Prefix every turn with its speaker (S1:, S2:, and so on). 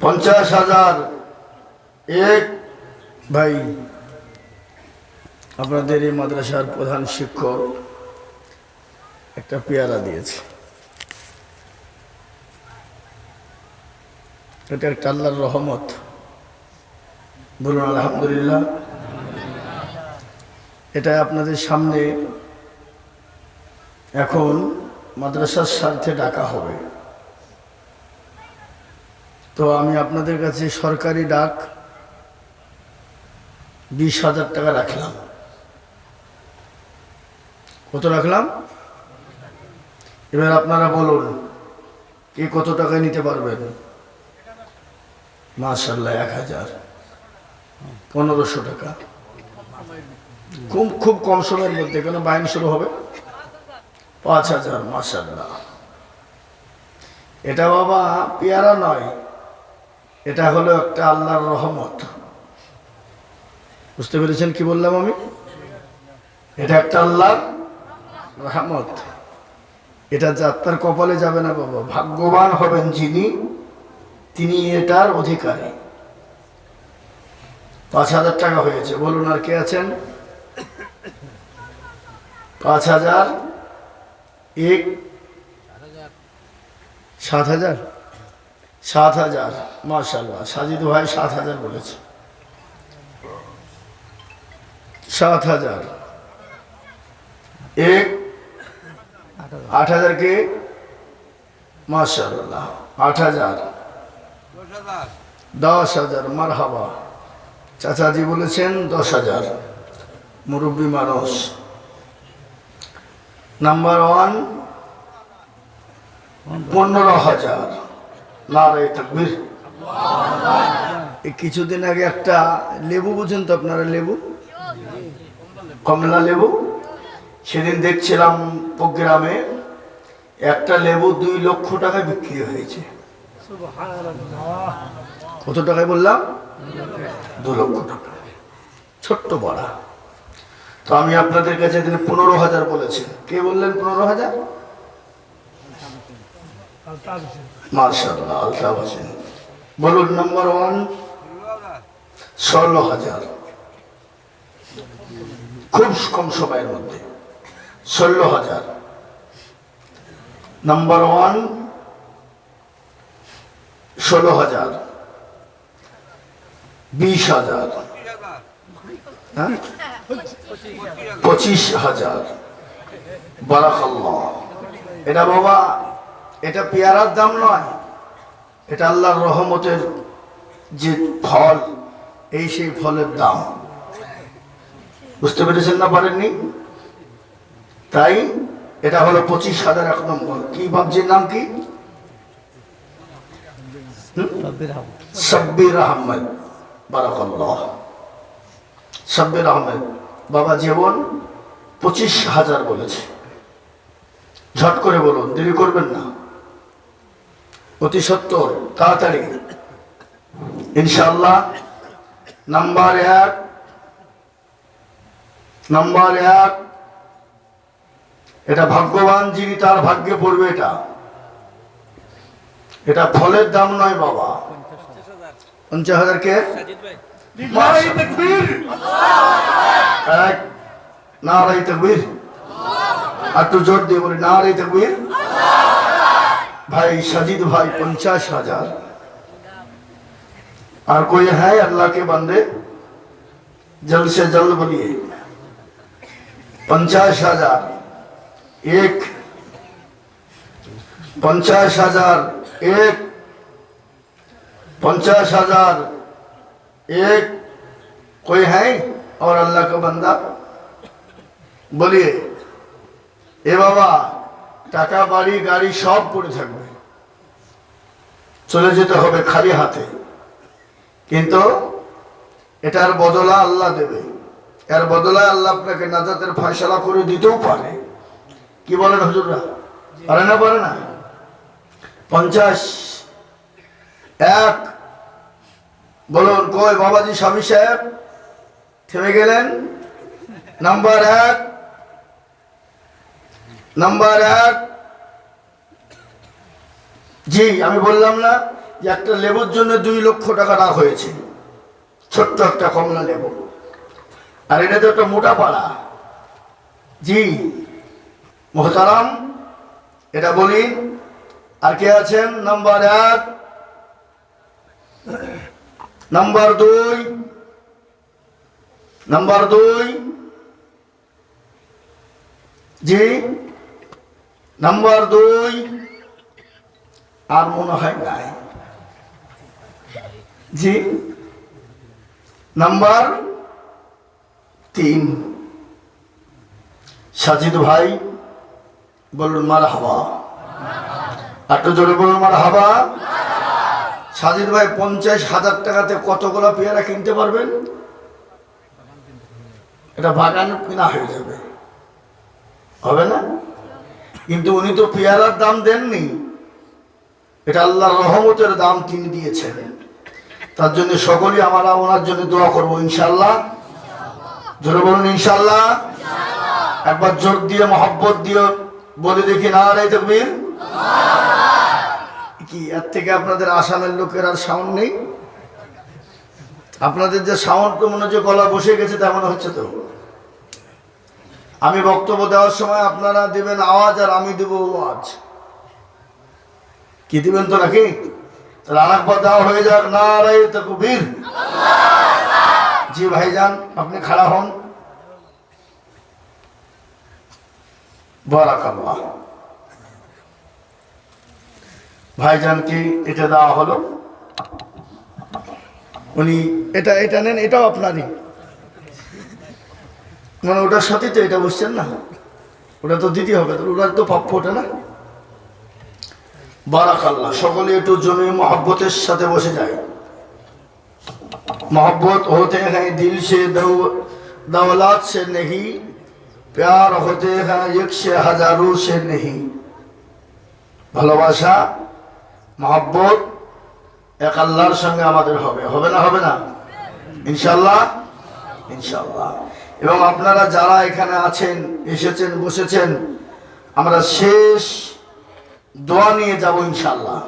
S1: পঞ্চাশ হাজার। এক। ভাই, আপনাদের এই মাদ্রাসার প্রধান শিক্ষক একটা পেয়ারা দিয়েছে। এটা একটা আল্লাহর রহমত। বলুন, আলহামদুলিল্লাহ। এটা আপনাদের সামনে এখন মাদ্রাসার স্বার্থে ডাকা হবে। তো আমি আপনাদের কাছে সরকারি ডাক বিশ হাজার টাকা রাখলাম। কত রাখলাম? এবার আপনারা বলুন, কে কত টাকায় নিতে পারবেন? মাশাল্লাহ এক হাজার। পনেরোশো টাকা। খুব খুব কম সময়ের মধ্যে, কেন বাইন শুরু হবে? পাঁচ হাজার মাশাল্লাহ এটা বাবা, পেয়ারা নয়। এটা হলো একটা আল্লাহর রহমত। বুঝতে পেরেছেন কি বললাম আমি? এটা একটা আল্লাহর রহমত। এটা যাত্রার কপালে যাবে না বাবা, ভাগ্যবান হবেন যিনি, তিনি এটার অধিকারী। পাঁচ হাজার টাকা হয়েছে, বলুন আর কে আছেন? পাঁচ হাজার, এক, সাত হাজার? সাত হাজার মার্শাল্লাহ সাজিদ ভাই সাত হাজার বলেছে। সাত হাজার। এক, আট হাজার কে? মার্শাল্লাহ আট হাজার। দশ হাজার মার হাবা চাচাজি বলেছেন দশ হাজার। মুরব্বী মানুষ। নাম্বার ওয়ান, পনেরো হাজার। কিছুদিন আগে একটা লেবু বুঝেন তো আপনারা লেবু? কমলা লেবু। সেদিন দেখছিলাম প্রোগ্রামে একটা লেবু দুই লক্ষ টাকায় বিক্রি হয়েছে। কত টাকায় বললাম? দু লক্ষ টাকা। ছোট্ট বড়া। তো আমি আপনাদের কাছে পনেরো হাজার বলেছি। কে বললেন পনেরো হাজার? মার্শাল্লাহ আলতাফ বলুন নম্বর ওয়ান ষোলো হাজার। খুব কম সময়ের মধ্যে। ষোলো হাজার। নাম্বার ওয়ান ষোলো হাজার। বিশ হাজার। হ্যাঁ? পঁচিশ হাজার। বারাকাল্লাহ। এটা বাবা এটা পেয়ারার দাম নয় এটা আল্লাহর রহমতের যে ফল এই সেই ফলের দাম। বুঝতে পেরেছেন না পারেননি? তাই এটা হলো পঁচিশ হাজার এক নম্বর। কি ভাবছির নাম কি? সাব্বির আহমেদ বারাকাল্লাহ। সাব্বির আহমেদ বাবা জীবন পঁচিশ হাজার বলেছে। ঝট করে বলুন দেরি করবেন না। অতি সত্তর, তাড়াতাড়ি। ইনশাল্লাহ নাম্বার এক নাম্বার এক, এটা ভাগ্যবান যিনি, তার ভাগ্যে পড়বে এটা। এটা ফলের দাম নয় বাবা। পঞ্চাশ হাজার কে? এক, নারাই তকবীর। আর একটু জোর দিয়ে বলি, নারাই তকবীর। भाई सजीद भाई पंचाश हजार और कोई है अल्लाह के बंदे जल्द से जल्द बोलिए पंचाश हजार एक पंचाश हजार एक पंचाश हजार एक कोई है और अल्लाह का बंदा बोलिए এ বাবা টাকা বাড়ি গাড়ি সব পড়ে থাকবে চলে যেতে হবে খালি হাতে। কিন্তু এটার বদলা আল্লাহ দেবে। এর বদলায় আল্লাহ আপনাকে নাজাতের ফয়সলা করে দিতেও পারে। কি বলেন হুজুররা? পারে না পারে না? পঞ্চাশ এক বলুন কই বাবাজি স্বামী সাহেব থেমে গেলেন? নাম্বার এক নাম্বার এক জি, আমি বললাম না যে একটা লেবুর জন্য দুই লক্ষ টাকা রাখ হয়েছে। ছোট্ট একটা কমলা লেবু। আর এটা তো একটা মোটা পাড়া। জি, মোহতারাম, এটা বলি। আর কে আছেন? নাম্বার এক। নাম্বার দুই। নাম্বার দুই। জি, নাম্বার দুই। আর মনে হয় নাই। জি, নাম্বার তিন। সাজিদ ভাই বলুন মার হাবা একটু জোরে বলুন মার হাবা সাজিদ ভাই, পঞ্চাশ হাজার টাকাতে কতগুলো পেয়ারা কিনতে পারবেন? এটা বাগান কিনা হয়ে যাবে। হবে না? কিন্তু উনি তো পেয়ারার দাম দেননি। এটা আল্লাহর রহমতের দাম তিনি দিয়েছেন। তার জন্য সকলেই আমরা ওনার জন্য দোয়া করব ইনশাল্লাহ জোরে বলুন ইনশাল্লাহ একবার জোর দিয়ে, মহব্বত দিয়ে বলে দেখি না রে তকবীর। কি, এর থেকে আপনাদের আসামের লোকের আর সাউন্ড নেই? আপনাদের যে সাউন্ড মনে হচ্ছে গলা বসে গেছে তেমন হচ্ছে তো। আমি বক্তব্য দেওয়ার সময় আপনারা দেবেন আওয়াজ আর আমি দেবো আওয়াজ। কি দিবেন তো নাকি? একবার দেওয়া হয়ে যাক না রে তকবীর জি ভাইজান, আপনি খাড়া হন। বারাকাল্লাহ। ভাইজানকে এটা দেওয়া হলো? উনি এটা এটা নেন, এটাও আপনারই। মানে ওটার সাথে তো এটা বসছেন না। ওটা তো দিতে হবে ওটার তো প্রাপ্য ওটা না? বারাকাল্লাহ সকলে একটু জমি মহব্বতের সাথে বসে যায় मोहब्बत होते हैं दिल से दौ, दौलत से नहीं प्यार होते हैं एक से हजारों से नहीं ভালোবাসা মহব্বত এক আল্লাহর সঙ্গে আমাদের হবে হবে না হবে না ইনশাল্লাহ ইনশাল্লাহ এবং আপনারা যারা এখানে আছেন এসেছেন বসেছেন আমরা শেষ দোয়া নিয়ে যাব ইনশাল্লাহ